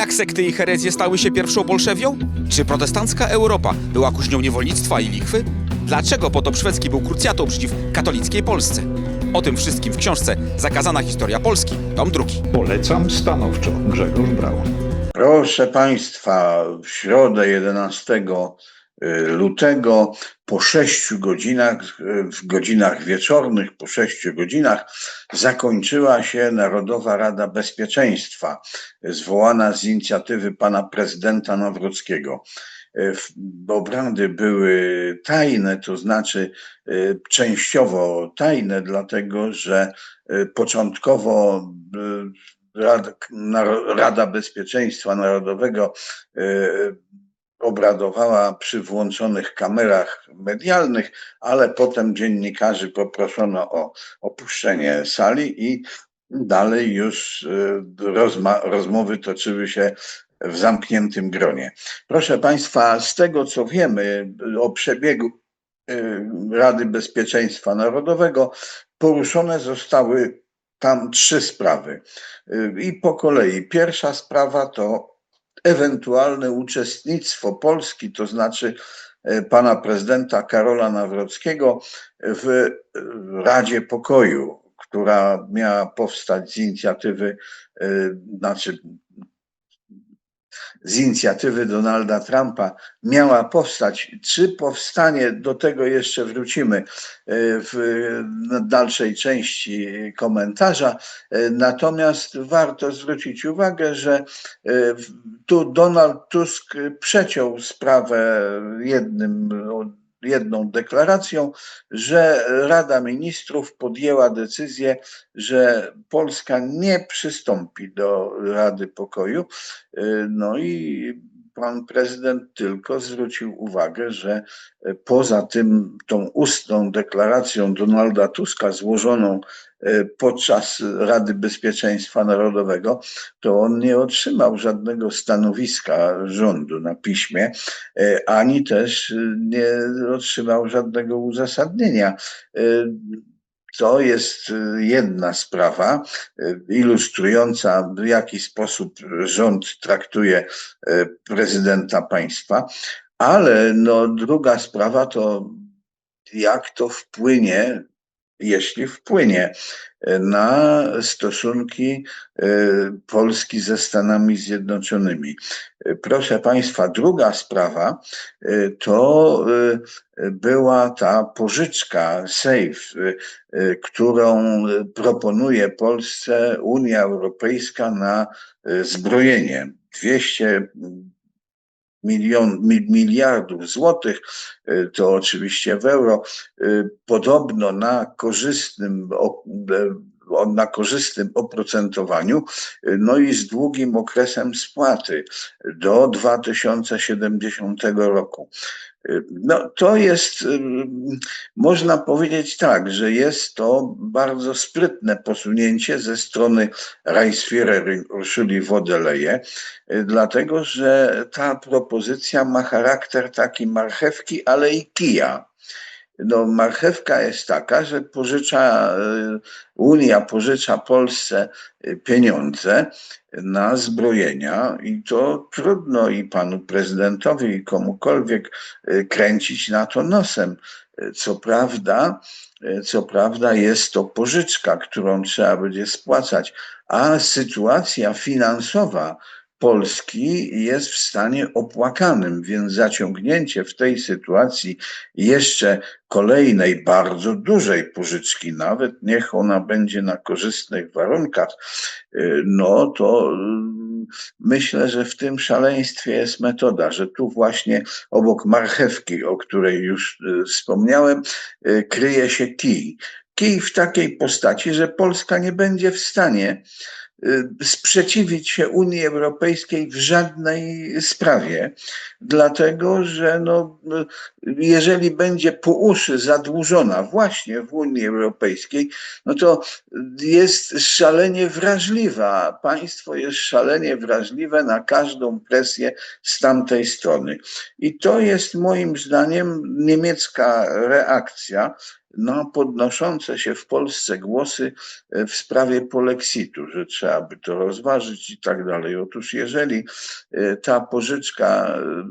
Jak sekty i herezje stały się pierwszą bolszewią? Czy protestancka Europa była kuźnią niewolnictwa i lichwy? Dlaczego potop szwedzki był krucjatą przeciw katolickiej Polsce? O tym wszystkim w książce Zakazana historia Polski, tom drugi. Polecam stanowczo Grzegorz Braun. Proszę Państwa, w środę 11 lutego po 6 godzinach, w godzinach wieczornych, po 6 godzinach zakończyła się Narodowa Rada Bezpieczeństwa, zwołana z inicjatywy pana prezydenta Nawrockiego. W- Obrady były tajne, to znaczy częściowo tajne, dlatego że początkowo Rada, Bezpieczeństwa Narodowego obradowała przy włączonych kamerach medialnych, ale potem dziennikarzy poproszono o opuszczenie sali i dalej już e, rozma- rozmowy toczyły się w zamkniętym gronie. Proszę Państwa, z tego co wiemy o przebiegu e, Rady Bezpieczeństwa Narodowego, poruszone zostały tam trzy sprawy. Y, I po kolei. Pierwsza sprawa to ewentualne uczestnictwo Polski, to znaczy e, pana prezydenta Karola Nawrockiego w e, Radzie Pokoju, która miała powstać z inicjatywy, e, znaczy z inicjatywy Donalda Trumpa miała powstać. Czy powstanie, do tego jeszcze wrócimy e, w dalszej części komentarza. E, Natomiast warto zwrócić uwagę, że e, tu Donald Tusk przeciął sprawę jednym, jedną deklaracją, że Rada Ministrów podjęła decyzję, że Polska nie przystąpi do Rady Pokoju. Y, No i pan prezydent tylko zwrócił uwagę, że y, poza tym tą ustną deklaracją Donalda Tuska złożoną y, podczas Rady Bezpieczeństwa Narodowego, to on nie otrzymał żadnego stanowiska rządu na piśmie, y, ani też nie otrzymał żadnego uzasadnienia. To jest y, jedna sprawa y, ilustrująca, w jaki sposób rząd traktuje y, prezydenta państwa, ale no, druga sprawa to jak to wpłynie, jeśli wpłynie, y, na stosunki y, Polski ze Stanami Zjednoczonymi. Y, Proszę Państwa, druga sprawa to była ta pożyczka SAFE, którą proponuje Polsce Unia Europejska na zbrojenie. 200 milion, mi- miliardów złotych, y, to oczywiście w euro, y, podobno na korzystnym, o- na korzystnym oprocentowaniu, y, no i z długim okresem spłaty do 2070 roku. No, to jest, można powiedzieć tak, że jest to bardzo sprytne posunięcie ze strony Reichsführer Urszuli Wodeleje, y, dlatego że ta propozycja ma charakter taki marchewki, ale i kija. No, marchewka jest taka, że pożycza, y, Unia pożycza Polsce y, pieniądze na zbrojenia i to trudno i panu prezydentowi, i komukolwiek y, kręcić na to nosem. Co prawda, co prawda jest to pożyczka, którą trzeba będzie spłacać, a sytuacja finansowa Polski jest w stanie opłakanym, więc zaciągnięcie w tej sytuacji jeszcze kolejnej bardzo dużej pożyczki, nawet niech ona będzie na korzystnych warunkach, y, no to y, myślę, że w tym szaleństwie jest metoda, że tu właśnie obok marchewki, o której już y, wspomniałem, kryje się kij. Kij w takiej postaci, że Polska nie będzie w stanie sprzeciwić się Unii Europejskiej w żadnej sprawie, dlatego że no, y, jeżeli będzie po uszy zadłużona właśnie w Unii Europejskiej, no to jest szalenie wrażliwa. Państwo jest szalenie wrażliwe na każdą presję z tamtej strony. I to jest moim zdaniem niemiecka reakcja no, podnoszące się w Polsce głosy e, w sprawie polexitu, że trzeba by to rozważyć i tak dalej. Otóż jeżeli e, ta pożyczka e,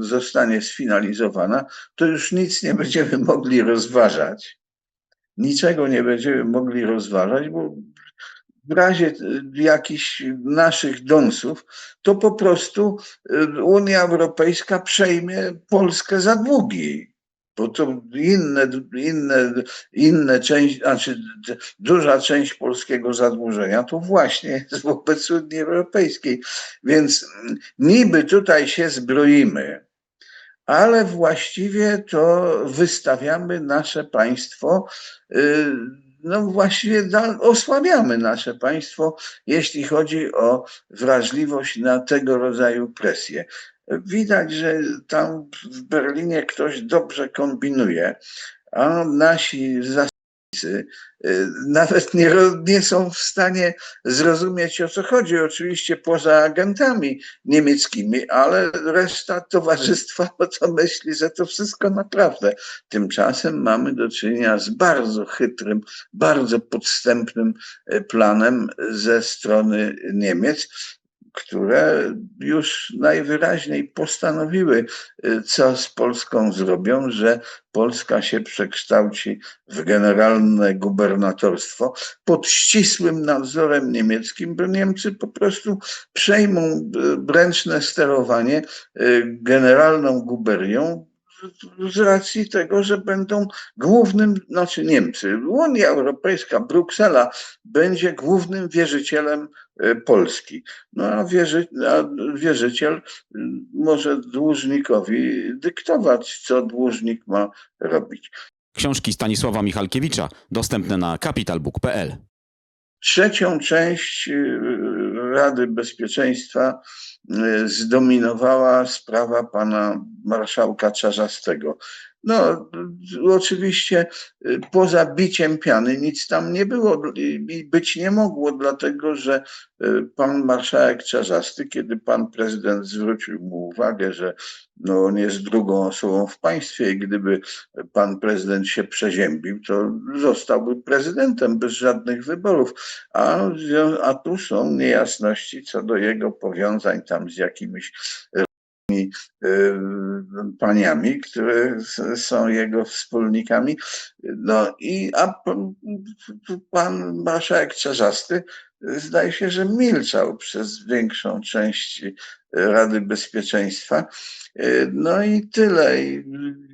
zostanie sfinalizowana, to już nic nie będziemy mogli rozważać. Niczego nie będziemy mogli rozważać, bo w razie jakichś naszych dąsów, to po prostu Unia Europejska przejmie Polskę za długi. Bo to inne, inne, inne część, znaczy duża część polskiego zadłużenia to właśnie jest wobec Unii Europejskiej. Więc mm, niby tutaj się zbroimy, ale właściwie to wystawiamy nasze państwo, y, no właściwie osłabiamy nasze państwo, jeśli chodzi o wrażliwość na tego rodzaju presję. Widać, że tam w Berlinie ktoś dobrze kombinuje, a nasi zasadnicy y, nawet nie, nie są w stanie zrozumieć o co chodzi. Oczywiście poza agentami niemieckimi, ale reszta towarzystwa no to myśli, że to wszystko naprawdę. Tymczasem mamy do czynienia z bardzo chytrym, bardzo podstępnym e, planem ze strony Niemiec, które już najwyraźniej postanowiły, y, co z Polską zrobią, że Polska się przekształci w generalne gubernatorstwo pod ścisłym nadzorem niemieckim, bo Niemcy po prostu przejmą y, ręczne sterowanie y, generalną guberią z- racji tego, że będą głównym, znaczy Niemcy, Unia Europejska, Bruksela będzie głównym wierzycielem y, Polski. No a, wierzy, a wierzyciel y, może dłużnikowi dyktować, co dłużnik ma robić. Książki Stanisława Michalkiewicza dostępne na capitalbook.pl. Trzecią część y, Rady Bezpieczeństwa y, zdominowała sprawa pana marszałka Czarzastego. No, oczywiście y, poza biciem piany nic tam nie było i być nie mogło, dlatego że y, pan marszałek Czarzasty, kiedy pan prezydent zwrócił mu uwagę, że no, on jest drugą osobą w państwie i gdyby pan prezydent się przeziębił, to zostałby prezydentem bez żadnych wyborów. A, a tu są niejasności co do jego powiązań tam z jakimiś y, paniami, które są jego wspólnikami. No i a pan marszałek Czarzasty y, zdaje się, że milczał przez większą część Rady Bezpieczeństwa. Y, No i tyle. I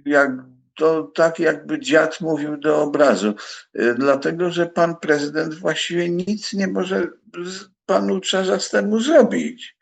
Jak, to tak jakby dziad mówił do obrazu. Dlatego że pan prezydent właściwie nic nie może panu Czarzastemu zrobić.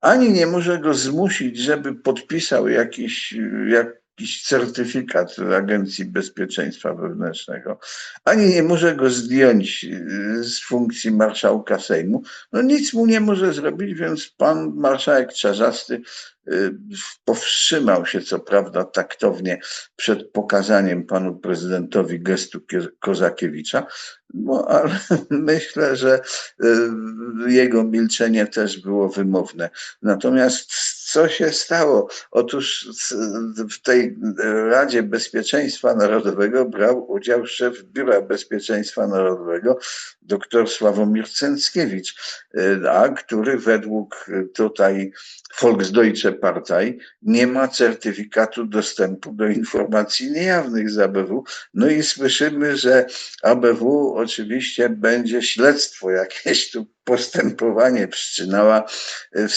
Ani nie może go zmusić, żeby podpisał jakiś, y, jakiś certyfikat Agencji Bezpieczeństwa Wewnętrznego, ani nie może go zdjąć y, z funkcji marszałka Sejmu. No nic mu nie może zrobić, więc pan marszałek Czarzasty y, powstrzymał się, co prawda, taktownie przed pokazaniem panu prezydentowi gestu Kie- Kozakiewicza, no ale myślę, że y, jego milczenie też było wymowne. Natomiast co się stało? Otóż w tej Radzie Bezpieczeństwa Narodowego brał udział szef Biura Bezpieczeństwa Narodowego, dr Sławomir Cęckiewicz, y, a który według tutaj Volksdeutsche Partei nie ma certyfikatu dostępu do informacji niejawnych z ABW. No i słyszymy, że ABW oczywiście będzie śledztwo jakieś tu postępowanie wszczynała w,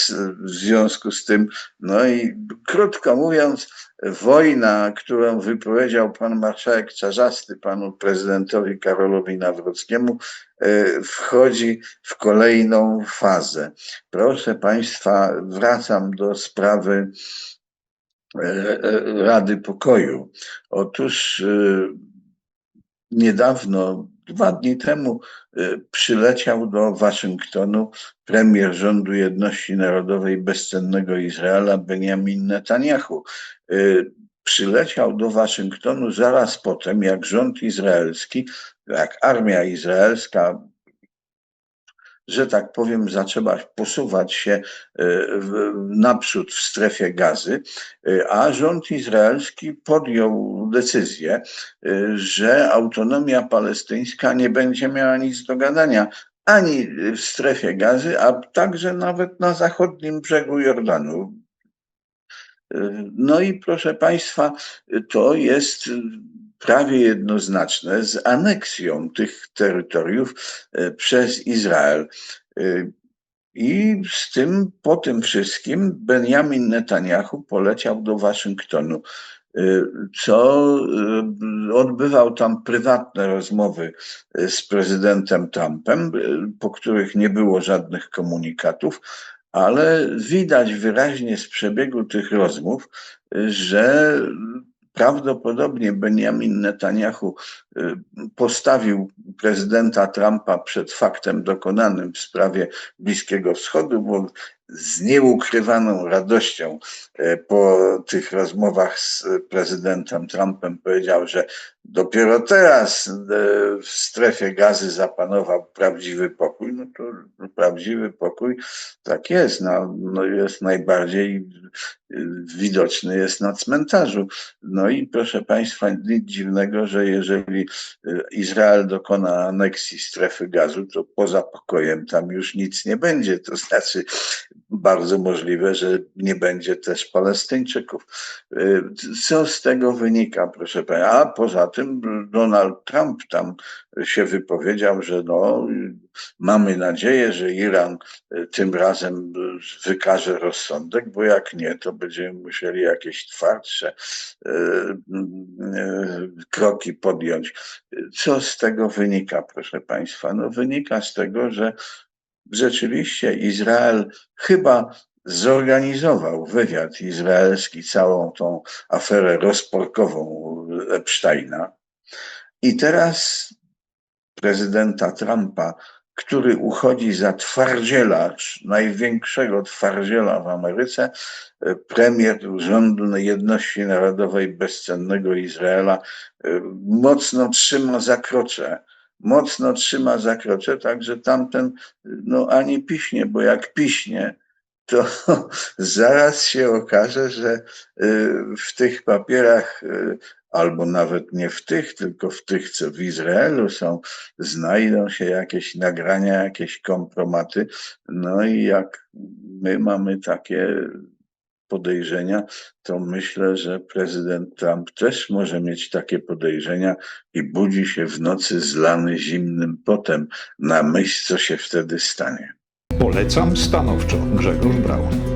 związku z tym. No i krótko mówiąc, wojna, którą wypowiedział pan marszałek Czarzasty panu prezydentowi Karolowi Nawrockiemu, e, wchodzi w kolejną fazę. Proszę państwa, wracam do sprawy e, e, Rady Pokoju. Otóż niedawno, dwa dni temu, y, przyleciał do Waszyngtonu premier rządu jedności narodowej bezcennego Izraela Benjamin Netanyahu. Y, Przyleciał do Waszyngtonu zaraz potem, jak rząd izraelski, jak armia izraelska że tak powiem, zaczęła posuwać się e, naprzód w strefie gazy, e, a rząd izraelski podjął decyzję, e, że autonomia palestyńska nie będzie miała nic do gadania ani w strefie gazy, a także nawet na zachodnim brzegu Jordanu. No i proszę Państwa, to jest prawie jednoznaczne z aneksją tych terytoriów e, przez Izrael. E, I z tym, po tym wszystkim Benjamin Netanyahu poleciał do Waszyngtonu, e, co odbywał tam prywatne rozmowy z prezydentem Trumpem, po których nie było żadnych komunikatów, ale widać wyraźnie z przebiegu tych rozmów, że prawdopodobnie Benjamin Netanyahu y, postawił prezydenta Trumpa przed faktem dokonanym w sprawie Bliskiego Wschodu, bo z nieukrywaną radością e, po tych rozmowach z prezydentem Trumpem powiedział, że dopiero teraz e, w strefie gazy zapanował prawdziwy pokój. No to prawdziwy pokój tak jest, no, no jest najbardziej y, widoczny jest na cmentarzu. No i proszę Państwa, nic dziwnego, że jeżeli Izrael dokona aneksji strefy gazu, to poza pokojem tam już nic nie będzie. To znaczy, bardzo możliwe, że nie będzie też Palestyńczyków. Y, Co z tego wynika, proszę Państwa? A poza tym Donald Trump tam się wypowiedział, że no, mamy nadzieję, że Iran y, tym razem wykaże rozsądek, bo jak nie, to będziemy musieli jakieś twardsze y, kroki podjąć. Co z tego wynika, proszę Państwa? No wynika z tego, że rzeczywiście Izrael chyba zorganizował wywiad izraelski, całą tą aferę rozporkową Epsteina. I teraz prezydenta Trumpa, który uchodzi za twardziela, największego twardziela w Ameryce, premier rządu jedności narodowej bezcennego Izraela, mocno trzyma zakrocze. Mocno trzyma zakrocze, także tamten no ani piśnie, bo jak piśnie, to zaraz się okaże, że y, w tych papierach, y, albo nawet nie w tych, tylko w tych, co w Izraelu są, znajdą się jakieś nagrania, jakieś kompromaty. No i jak my mamy takie podejrzenia, to myślę, że prezydent Trump też może mieć takie podejrzenia i budzi się w nocy zlany zimnym potem na myśl, co się wtedy stanie. Polecam stanowczo Grzegorz Braun.